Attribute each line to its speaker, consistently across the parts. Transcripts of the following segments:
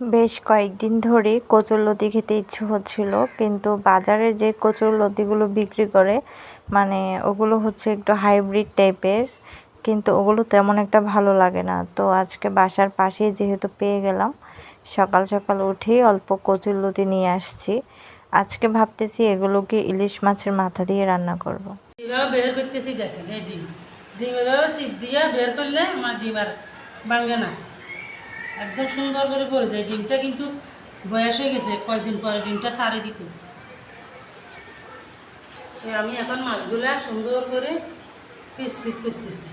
Speaker 1: বেশ কয়েকদিন ধরে কচুরলতি খেতে ইচ্ছে হচ্ছিল, কিন্তু বাজারে যে কচুরলতিগুলো বিক্রি করে মানে ওগুলো হচ্ছে একটু হাইব্রিড টাইপের কিন্তু ওগুলো তেমন একটা ভালো লাগে না। তো আজকে বাসার পাশেই যেহেতু পেয়ে গেলাম, সকাল সকাল উঠেই অল্প কচুরলতি নিয়ে আসছি। আজকে ভাবতেছি এগুলোকে ইলিশ মাছের মাথা দিয়ে রান্না করব।
Speaker 2: এই ডিম। এভাবে সিপ দিয়ে বের করলে আমার ডিম আর না। একদম সুন্দর করে পড়ে যায়। ডিমটা কিন্তু বয়স হয়ে গেছে, কয়েকদিন পরে ডিমটা সারে দিত। তো আমি এখন মাছগুলা সুন্দর করে পিস পিস করতেছি।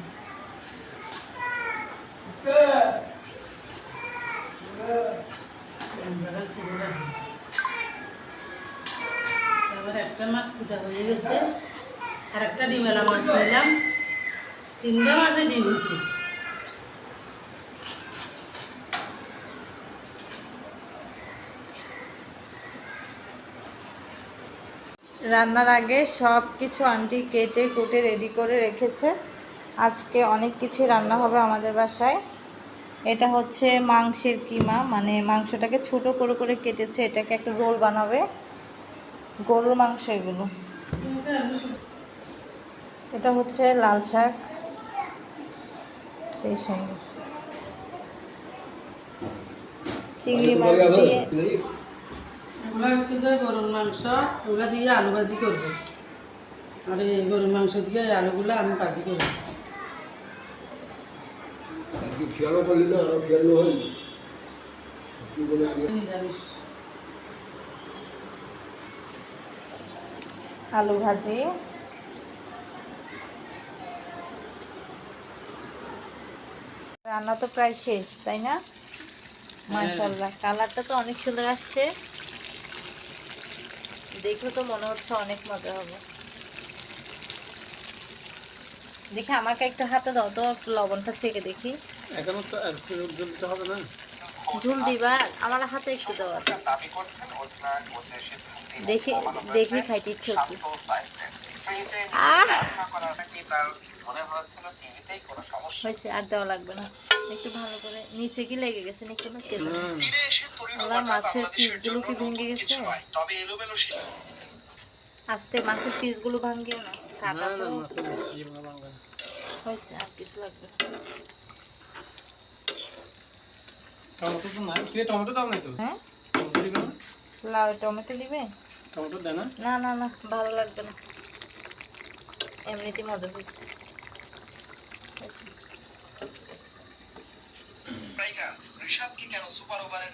Speaker 2: একটা মাছ কুটা হয়ে গেছে। আর একটা ডিমেলা মাছ নিলাম তিনটা মাছে ডিম হয়েছে।
Speaker 1: রান্নার আগে সব কিছু আন্টি কেটে কুটে রেডি করে রেখেছে। আজকে অনেক কিছু রান্না হবে আমাদের বাসায়। এটা হচ্ছে মাংসের কিমা মানে মাংসটাকে ছোট করে করে কেটেছে এটাকে একটা রোল বানাবে। গরুর মাংস এগুলো। এটা হচ্ছে লাল শাক। সেই সুন্দর। চিংড়ি মাছ দিয়ে
Speaker 2: এগুলো হচ্ছে যে গরুর মাংস ওগুলো দিয়ে আলু ভাজি করব। আর এই গরুর মাংস দিয়ে এই আলুগুলো আমি ভাজি করব।
Speaker 3: খেয়ালও করলি না আরও খেয়াল হয়নি। সত্যি বলে আমি
Speaker 2: নিরামিষ।
Speaker 1: আলু ভাজি। রান্না তো প্রায় শেষ তাই না? মাশাল্লাহ কালারটা তো অনেক সুন্দর আসছে। দেখে তো মনে হচ্ছে অনেক মজা হবে। দেখি আমাকে একটু হাতে দাও তো লবণটা চেকে দেখি।
Speaker 4: এখনও তো হবে না।
Speaker 1: ঝুল দিবা আমার হাতে একটু দেওয়া দেখি দেখি খাইতে ইচ্ছে হচ্ছে হয়েছে আর দেওয়া লাগবে না। একটু ভালো করে নিচে কি লেগে গেছে নাকি না তেল মাছের পিসগুলো কি ভেঙে গেছে? আস্তে মাছের পিসগুলো ভাঙিও না। কাটা তো। হয়েছে আর কিছু লাগবে না।
Speaker 4: টমেটো তো নাই। কে টমেটো দাও নাই তো
Speaker 1: হ্যাঁ?
Speaker 4: টমেটো দিবে না?
Speaker 1: লাউ টমেটো দিবে?
Speaker 4: টমেটো দেয় না।
Speaker 1: না না ভালো লাগবে না। এমনিতে মজা হয়েছে
Speaker 5: ঋষাদকে কেন সুপার ওভারের